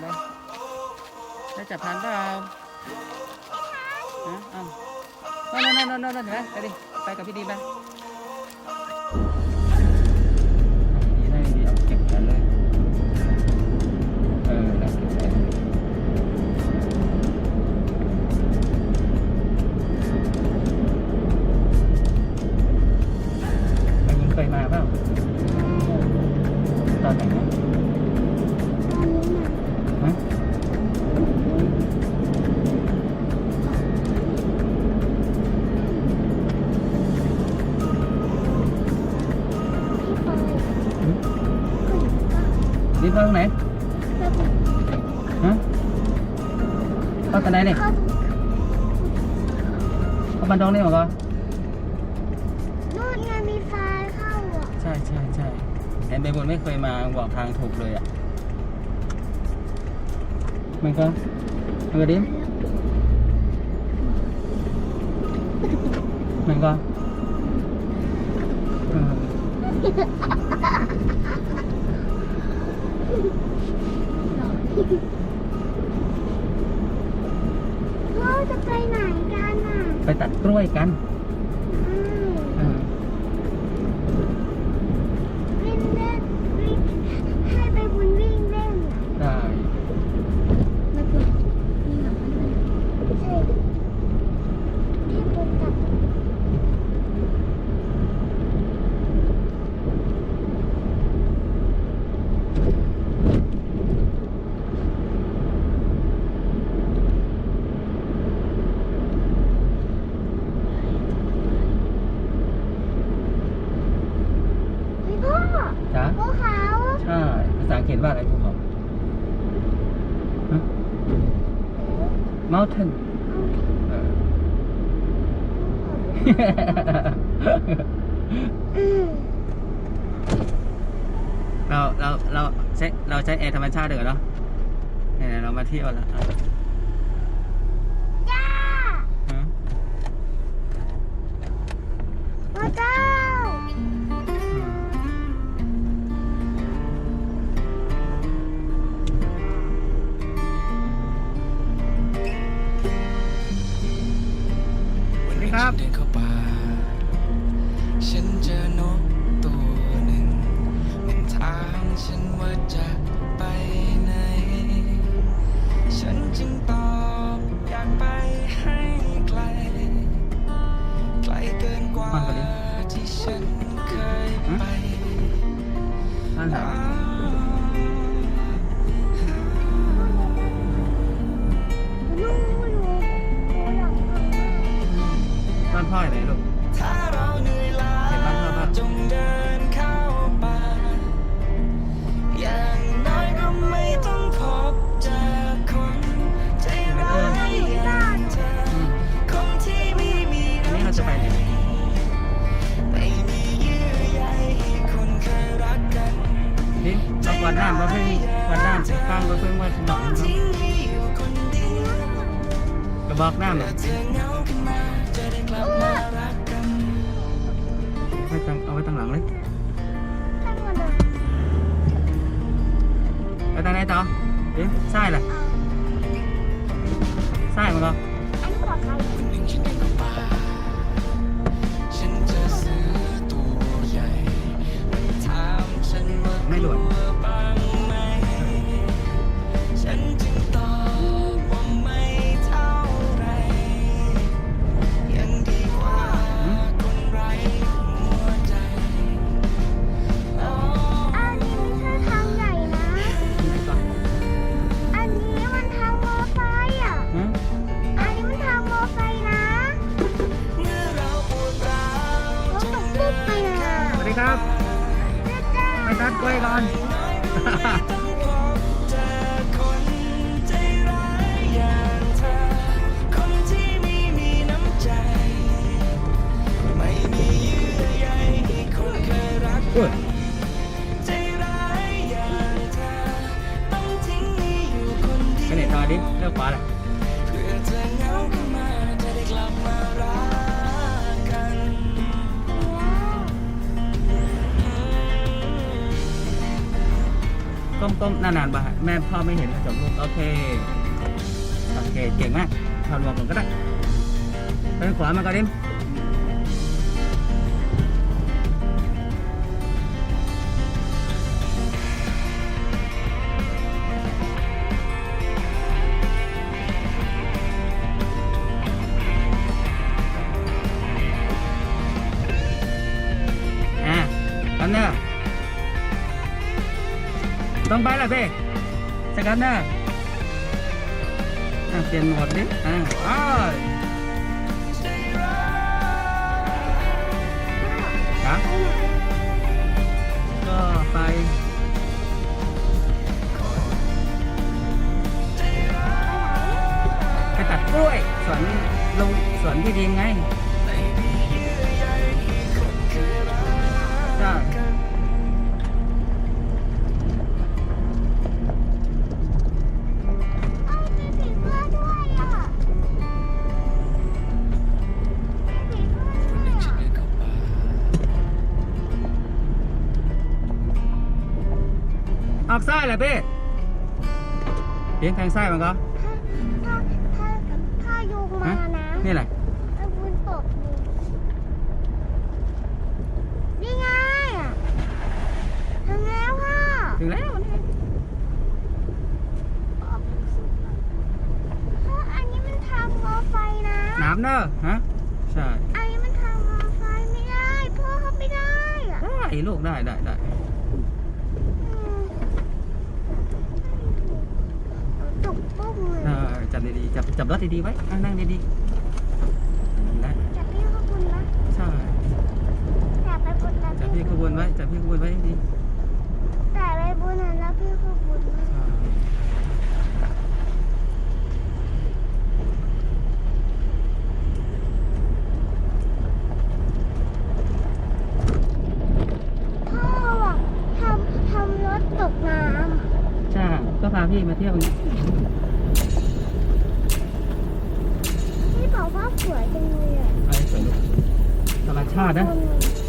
ไหมได้จับทันเปล่าฮะอ้าวนั่นนั่นนั่นนั่นเห็นไหมไปดิ ไปกับพี่ดีไป เข้าตอนไหนเนี่ยเขาบันดองนี่หรอก็นู่นไงมีไฟเข้าอะใช่ใช่ใช่แอนไปบนไม่เคยมาบอกทางถูกเลยอะมันก็มันก็ดิมันก็อืม จะไปไหนกันอะ ไปตัดกล้วยกัน รมชาติเดือดเนาะไหนๆเรามาเที่ยวแล้วางรถไปเมื่อถนนครักระบอกน้ำเนี่ยไว้ตั้งเอาไว้ตั้งหลังเลยไปตั้งไหนต่อเอ๊ะใช่แหรอใช่มั้เหรอไม่หลวด ก้มก้มนานๆบ่แม่พ่อไม่เห็นกระจกลูกโอเคโอเคเก่งมากทำรวมวกก่อนก็ได้ไปขวามาก็ไดิ เบ้สกันเนอร์อะเปลี่ยนโหมดดิอะอ้าวครับก็ไปไปตัดกล้วยสวนลงสวนที่ดินไง ออกซ้ายแหละพี่เลี้ยงทางซ้มันก็ถ้าถ้าถ้าถ้ายุงมานะนี่แหละไอ้บุญตกอยู่นี่ไงอะถึงแล้วค่ะถึงแล้วนี่ถ้าอันนี้มันทางรอไฟนะน้ำเนอะฮะใช่อันนี้มันทางรอไฟไม่ได้พ่อเขาไม่ได้อะได้ลูกได้ได้ได้ อืม ตกปุ้งเลยเออจับดีๆจับจับรถดีๆไว้นั่งนั่งดีๆได้จับพี่ขบุญนะใช่จับไปบุญแล้วจับพี่ขบวนไว้จับพี่ขบวนไว้ดีจับไปบุญแล้วพี่ขบุญนะใช่พ่ออะทำทำรถตกน้ใช่ก็พาพี่มาเที่ยวนี้ำพี่บอกว่า สวยจังเลยอะไปสวนลูกธรรมชาตินะคุณ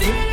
Thank you.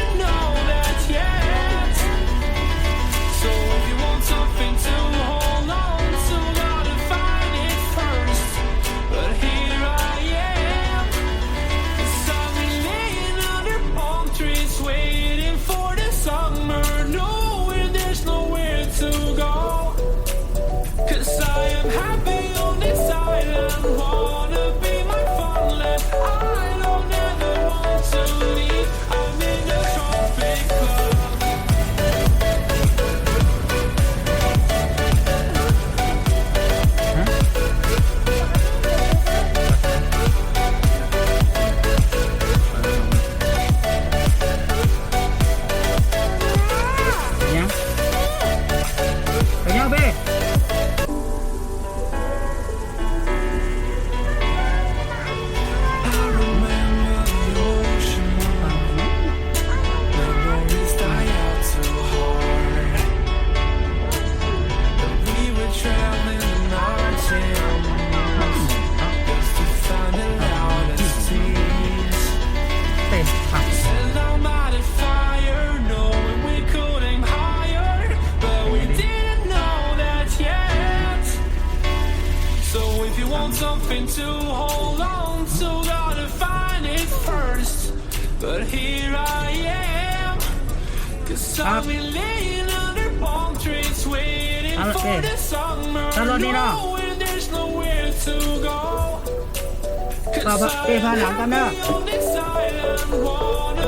พาพาเต้พาหลังกันเนาะ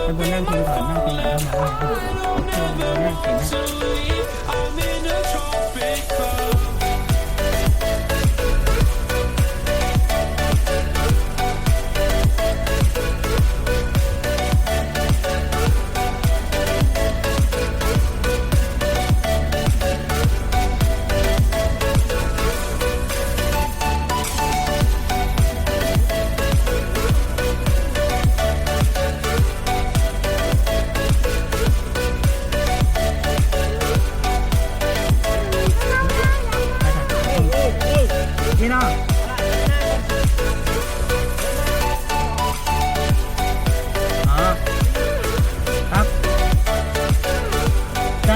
เป็นคนนั่งกินก่อนนั่งกินก่อนเข้ามานั่งกินนะ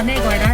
ตอนนี้ก่อนนะ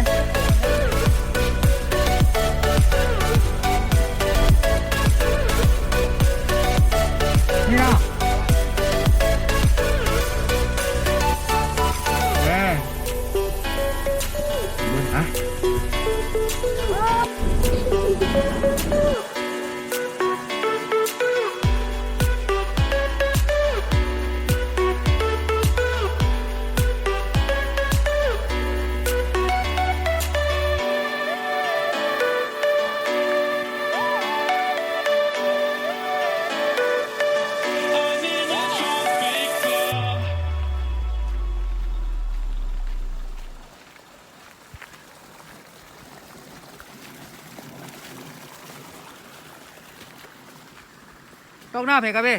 ตกหน้าเพครับพี่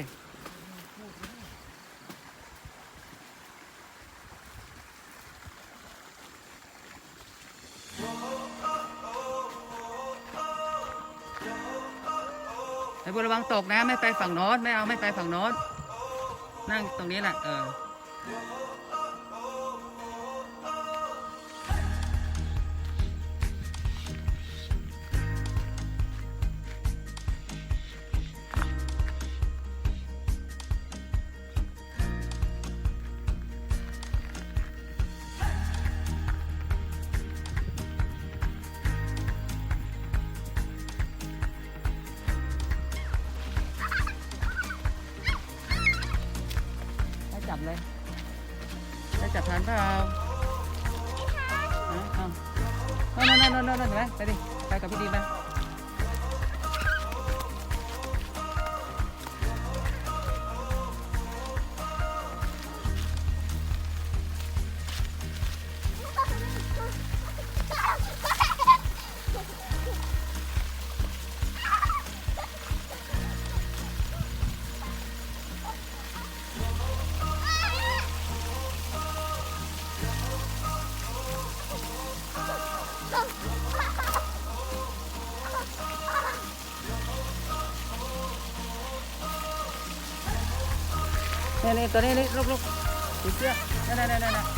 ไอ้บุระวังตกนะ ไม่ไปฝั่งโน้นไม่เอาไม่ไปฝั่งโน้นนั่งตรงนี้แหละเออ เลยให้จับทานเปล่าเอาเอานั่นนั่นนั่นนั่นนั่นเห็นไหมไปดิไปกับพี่ดีไห ตัวนี้นี่ลูกลุกสีเสื้อนั่นนั่นนั่น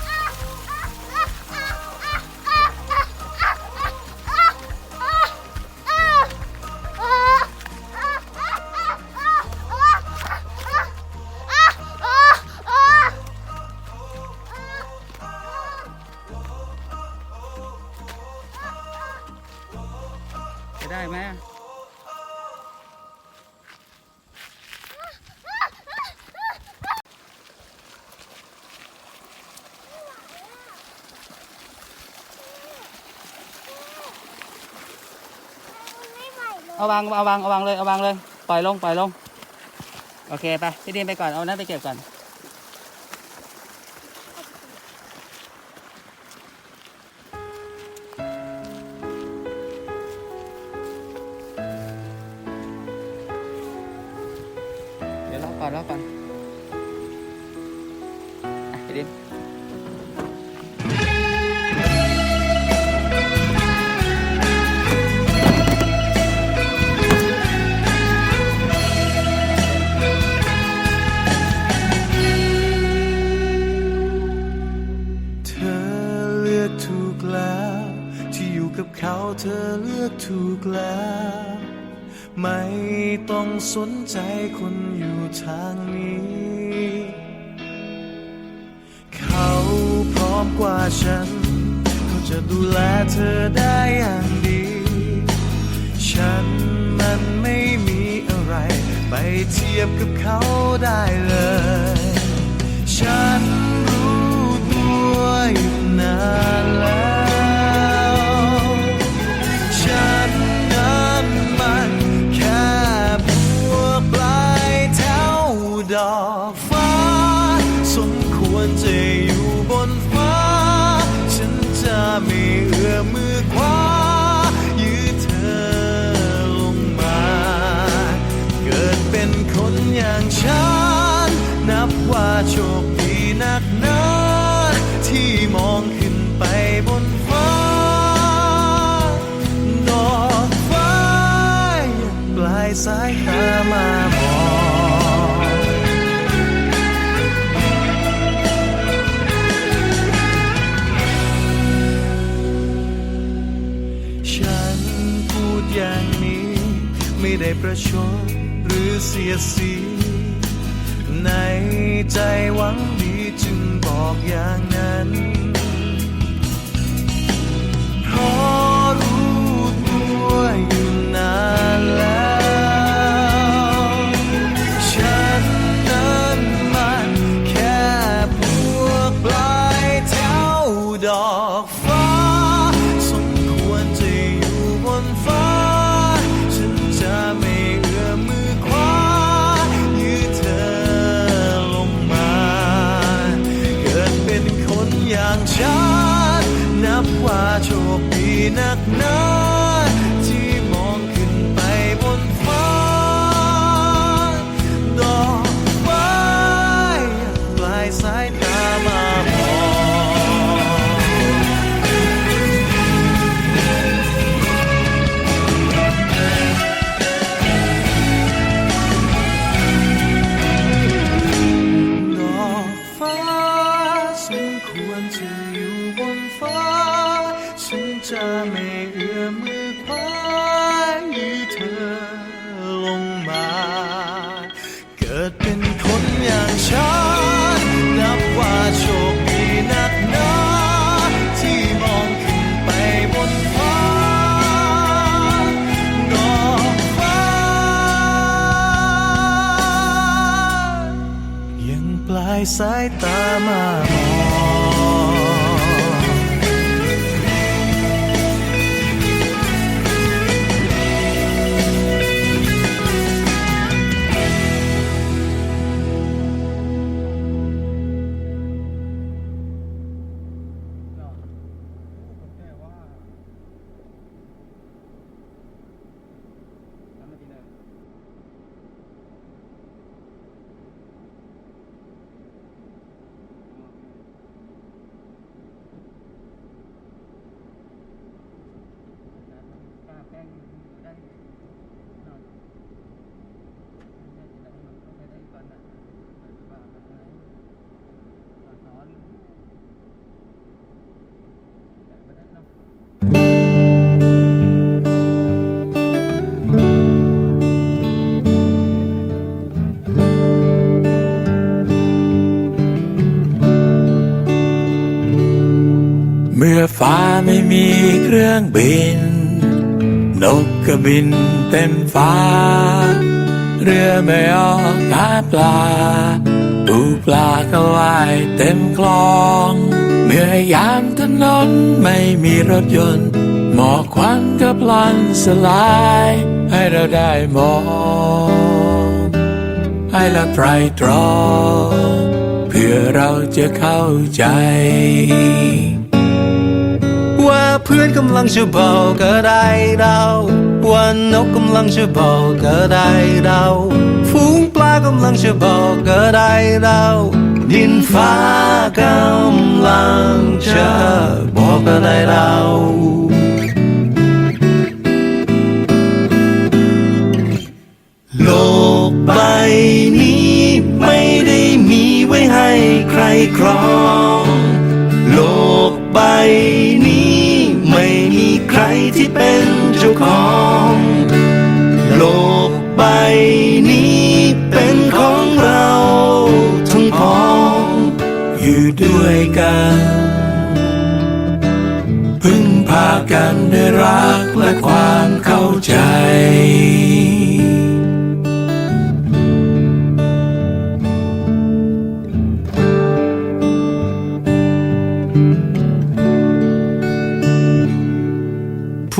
เอาวางเอาวางเอาวางเลยเอาวางเลยปล่อยลงปล่อยลงโอเคไปพี่ดีนไปก่อนเอานั้นไปเก็บก่อนเดี๋ยวรอก่อนรอก่อน สนใจคนอยู่ทางนี้ เขาพร้อมกว่าฉัน เขาจะดูแลเธอได้อย่างดี ฉันมันไม่มีอะไร ไปเทียบกับเขาได้เลย ฉัน ฉันพูดอย่างนี้ ไม่ได้ประชดหรือเสียสี ในใจหวังดีจึงบอกอย่างนั้นเพราะรู้ตัวอยู่นานแล้ว ม่มีเครื่องบิน นกก็บินเต็มฟ้า เรือไม่ออกหาปลาปูปลาก็ว่ายเต็มคลอง เมื่อยามถนนไม่มีรถยนต์ หมอกควันก็พลันสลาย ให้เราได้มอง ให้เราไตรตรอง เพื่อเราจะเข้าใจ พื่อนกำลังจะบอกก็ได้เราว่านกกำลังจะบอกก็ได้เราฝูงปลากำลังจะบอกก็ได้เราดินฟ้ากำลังจะบอกก็ได้เราโลกใบนี้ไม่ได้มีไว้ให้ใครครอง โลกใบนี้ ที่เป็นเจ้าของ โลกใบนี้เป็นของเราทั้งพ้องอยู่ด้วยกัน พึ่งพากันด้วยรักและความเข้าใจ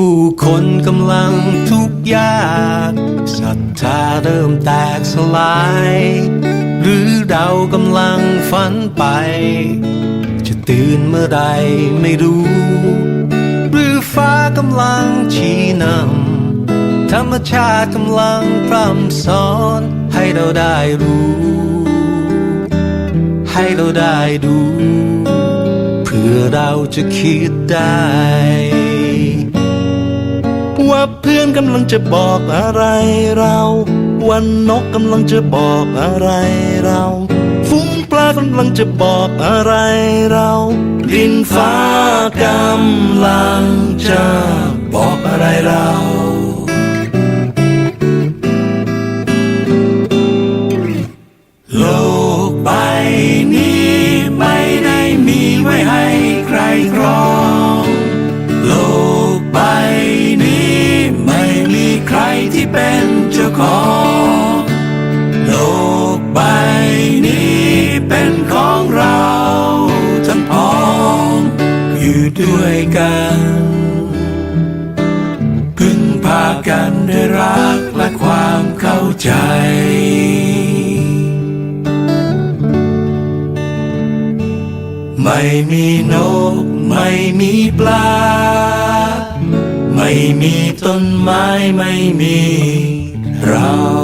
ผู้คนกำลังทุกยากศรัทธาเริ่มแตกสลาย หรือเรากำลังฝันไป จะตื่นเมื่อใดไม่รู้ หรือฟ้ากำลังชี้นำธรรมชาติกำลังพร่ำสอนให้เราได้รู้ ให้เราได้ดู เพื่อเราจะคิดได้ ว่าเพื่อนกำลังจะบอกอะไรเรา วันนกกำลังจะบอกอะไรเรา ฟุ้งปลากำลังจะบอกอะไรเรา ดินฟ้ากำลังจะบอกอะไรเรา ไมีนก ไม่มีปลา ไม่มีต้นไม้ไม่มีเรา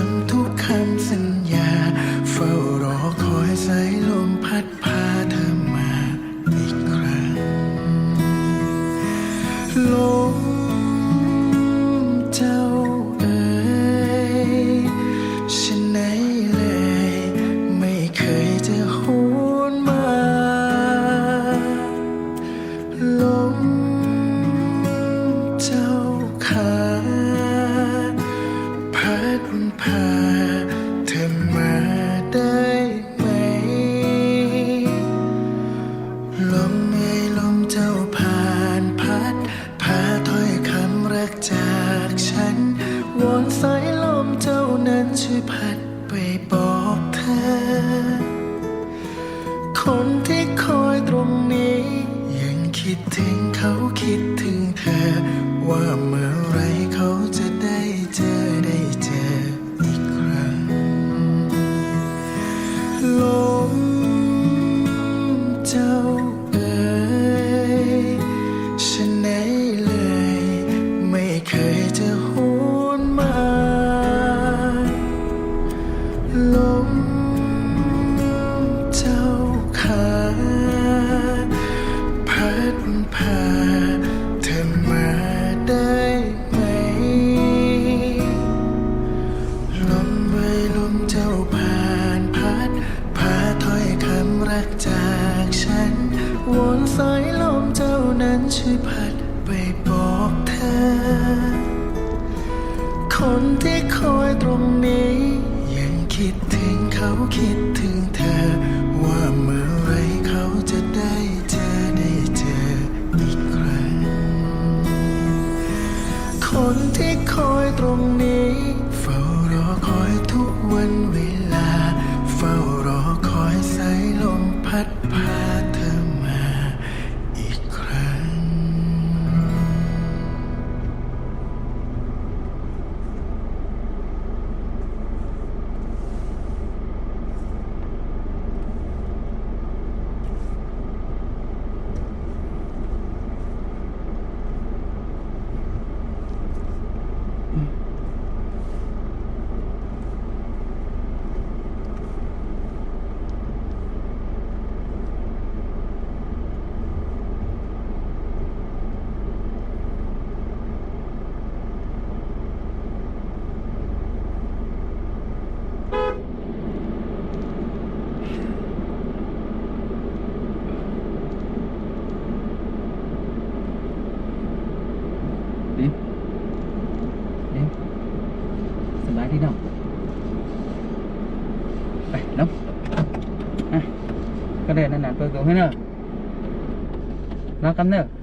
time to สีงเขาคิดถึงเธอว่าเมื่อ คนที่คอยตรงนี้ ยังคิดถึงเขาคิดถึงเธอ ว่าเมื่อไรเขาจะได้เจอได้เจออีกครั้ง คนที่คอยตรง อะก็เดินนั่